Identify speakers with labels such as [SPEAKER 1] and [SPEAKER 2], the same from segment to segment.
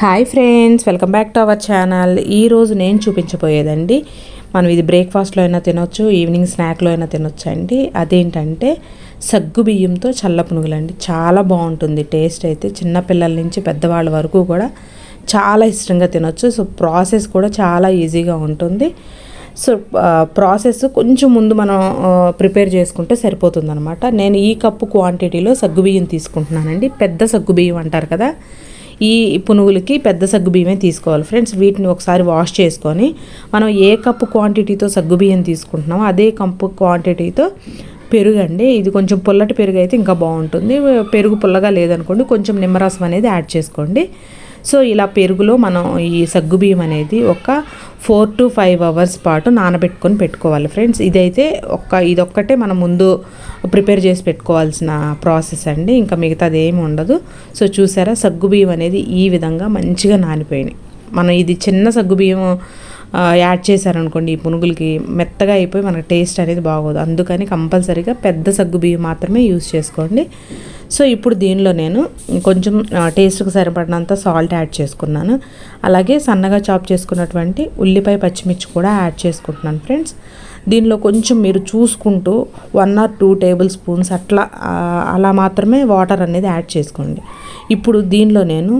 [SPEAKER 1] Hi friends welcome back to our channel. ఈరోజు నేను చూపించబోయేదండి మనం ఇది బ్రేక్ఫాస్ట్లో అయినా తినొచ్చు ఈవినింగ్ స్నాక్లో అయినా తినొచ్చు అండి. అదేంటంటే సగ్గు బియ్యంతో చల్ల పునుగులండి. చాలా బాగుంటుంది టేస్ట్ అయితే చిన్నపిల్లల నుంచి పెద్దవాళ్ళ వరకు కూడా చాలా ఇష్టంగా తినొచ్చు. సో ప్రాసెస్ కూడా చాలా ఈజీగా ఉంటుంది. సో ప్రాసెస్ కొంచెం ముందు మనం ప్రిపేర్ చేసుకుంటే సరిపోతుంది అనమాట నేను ఈ కప్పు క్వాంటిటీలో సగ్గుబియ్యం తీసుకుంటున్నానండి. పెద్ద సగ్గుబియ్యం అంటారు కదా ఈ పునుగులకి పెద్ద సగ్గుబియ్యమే తీసుకోవాలి ఫ్రెండ్స్. వీటిని ఒకసారి వాష్ చేసుకొని మనం ఏ కప్పు క్వాంటిటీతో సగ్గుబియ్యం తీసుకుంటున్నామో అదే కప్పు క్వాంటిటీతో పెరుగు అండి ఇది కొంచెం పుల్లటి పెరుగు అయితే ఇంకా బాగుంటుంది. పెరుగు పుల్లగా లేదనుకోండి కొంచెం నిమ్మరసం అనేది యాడ్ చేసుకోండి. సో ఇలా పెరుగులో మనం ఈ సగ్గుబియ్యం అనేది ఒక ఫోర్ టు ఫైవ్ అవర్స్ పాటు నానబెట్టుకొని పెట్టుకోవాలి ఫ్రెండ్స్. ఇదైతే ఒక్క ఇదొక్కటే మనం ముందు ప్రిపేర్ చేసి పెట్టుకోవాల్సిన ప్రాసెస్ అండి. ఇంకా మిగతాది ఏమి ఉండదు. సో చూసారా సగ్గుబియ్యం అనేది ఈ విధంగా మంచిగా నానిపోయినాయి. మనం ఇది చిన్న సగ్గుబియ్యం యాడ్ చేశారనుకోండి ఈ పునుగులకి మెత్తగా అయిపోయి మనకు టేస్ట్ అనేది బాగోదు. అందుకని కంపల్సరీగా పెద్ద సగ్గు బియ్యం మాత్రమే యూస్ చేసుకోండి. సో ఇప్పుడు దీనిలో నేను కొంచెం టేస్ట్కి సరిపడినంత సాల్ట్ యాడ్ చేసుకున్నాను. అలాగే సన్నగా చాప్ చేసుకున్నటువంటి ఉల్లిపాయ పచ్చిమిర్చి కూడా యాడ్ చేసుకుంటున్నాను ఫ్రెండ్స్ దీనిలో కొంచెం మీరు చూసుకుంటూ one or two table spoons అట్లా అలా మాత్రమే వాటర్ అనేది యాడ్ చేసుకోండి. ఇప్పుడు దీనిలో నేను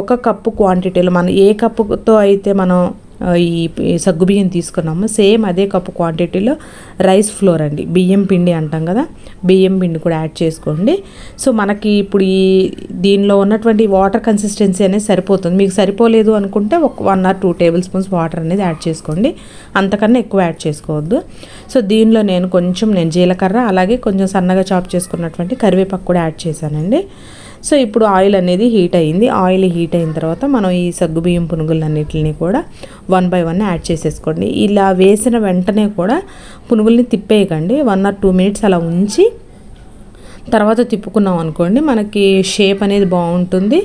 [SPEAKER 1] ఒక కప్పు క్వాంటిటీలో మనం ఏ కప్పుతో అయితే మనం ఈ సగ్గుబియ్యం తీసుకున్నాము. సేమ్ అదే కప్పు క్వాంటిటీలో రైస్ ఫ్లోర్ అండి. బియ్యం పిండి అంటాం కదా బియ్యం పిండి కూడా యాడ్ చేసుకోండి. సో మనకి ఇప్పుడు ఈ దీనిలో ఉన్నటువంటి వాటర్ కన్సిస్టెన్సీ అనేది సరిపోతుంది. మీకు సరిపోలేదు అనుకుంటే ఒక one or two table spoons water అనేది యాడ్ చేసుకోండి. అంతకన్నా ఎక్కువ యాడ్ చేసుకోవద్దు. సో దీనిలో నేను కొంచెం నేను జీలకర్ర అలాగే కొంచెం సన్నగా చాప్ చేసుకున్నటువంటి కరివేపాకు కూడా యాడ్ చేశానండి. సో ఇప్పుడు ఆయిల్ అనేది హీట్ అయింది. ఆయిల్ హీట్ అయిన తర్వాత మనం ఈ సగ్గుబియ్యం పునుగులన్నిటిని కూడా వన్ బై వన్ యాడ్ చేసేసుకోండి. ఇలా వేసిన వెంటనే కూడా పునుగుల్ని తిప్పేయకండి. వన్ ఆర్ టూ మినిట్స్ అలా ఉంచి తర్వాత తిప్పుకున్నాం అనుకోండి మనకి షేప్ అనేది బాగుంటుంది.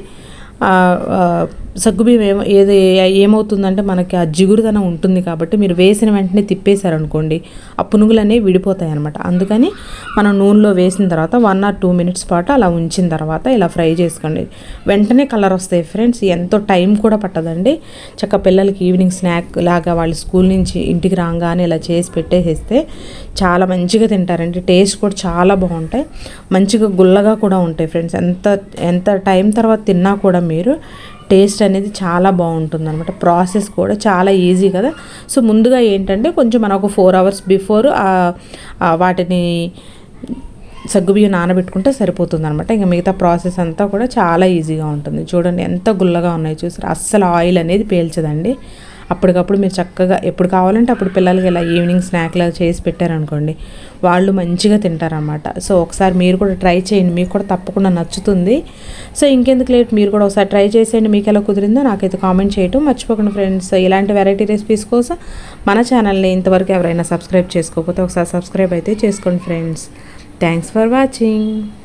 [SPEAKER 1] సగ్గుబియ్యం ఏమో ఏది ఏమవుతుందంటే మనకి ఆ జిగురుదనం ఉంటుంది కాబట్టి మీరు వేసిన వెంటనే తిప్పేశారనుకోండి ఆ పునుగులు అనేవి విడిపోతాయి అనమాట అందుకని మనం నూనెలో వేసిన తర్వాత వన్ ఆర్ టూ మినిట్స్ పాటు అలా ఉంచిన తర్వాత ఇలా ఫ్రై చేసుకోండి. వెంటనే కలర్ వస్తాయి ఫ్రెండ్స్ ఎంతో టైం కూడా పట్టదండి. చక్క పిల్లలకి ఈవినింగ్ స్నాక్ లాగా వాళ్ళు స్కూల్ నుంచి ఇంటికి రాగానే ఇలా చేసి పెట్టేసేస్తే చాలా మంచిగా తింటారండి. టేస్ట్ కూడా చాలా బాగుంటాయి. మంచిగా గుల్లగా కూడా ఉంటాయి ఫ్రెండ్స్. ఎంత ఎంత టైం తర్వాత తిన్నా కూడా మీరు టేస్ట్ అనేది చాలా బాగుంటుంది అనమాట ప్రాసెస్ కూడా చాలా ఈజీ కదా. సో ముందుగా ఏంటంటే కొంచెం మనం ఒక ఫోర్ అవర్స్ బిఫోర్ వాటిని సగ్గుబియ్యం నానబెట్టుకుంటే సరిపోతుంది అనమాట ఇంకా మిగతా ప్రాసెస్ అంతా కూడా చాలా ఈజీగా ఉంటుంది. చూడండి ఎంత గుల్లగా ఉన్నాయి చూసారు? అస్సలు ఆయిల్ అనేది పేల్చదండి. అప్పటికప్పుడు మీరు చక్కగా ఎప్పుడు కావాలంటే అప్పుడు పిల్లలకి ఇలా ఈవినింగ్ స్నాక్ చేసి పెట్టారనుకోండి వాళ్ళు మంచిగా తింటారనమాట సో ఒకసారి మీరు కూడా ట్రై చేయండి. మీకు కూడా తప్పకుండా నచ్చుతుంది. సో ఇంకెందుకు లేట్? మీరు కూడా ఒకసారి ట్రై చేసేయండి. మీకు ఎలా కుదిరిందో నాకైతే కామెంట్ చేయటం మర్చిపోకండి ఫ్రెండ్స్. ఇలాంటి వెరైటీ రెసిపీస్ కోసం మన ఛానల్ని ఇంతవరకు ఎవరైనా సబ్స్క్రైబ్ చేసుకోకపోతే ఒకసారి సబ్స్క్రైబ్ అయితే చేసుకోండి ఫ్రెండ్స్. Thanks for watching.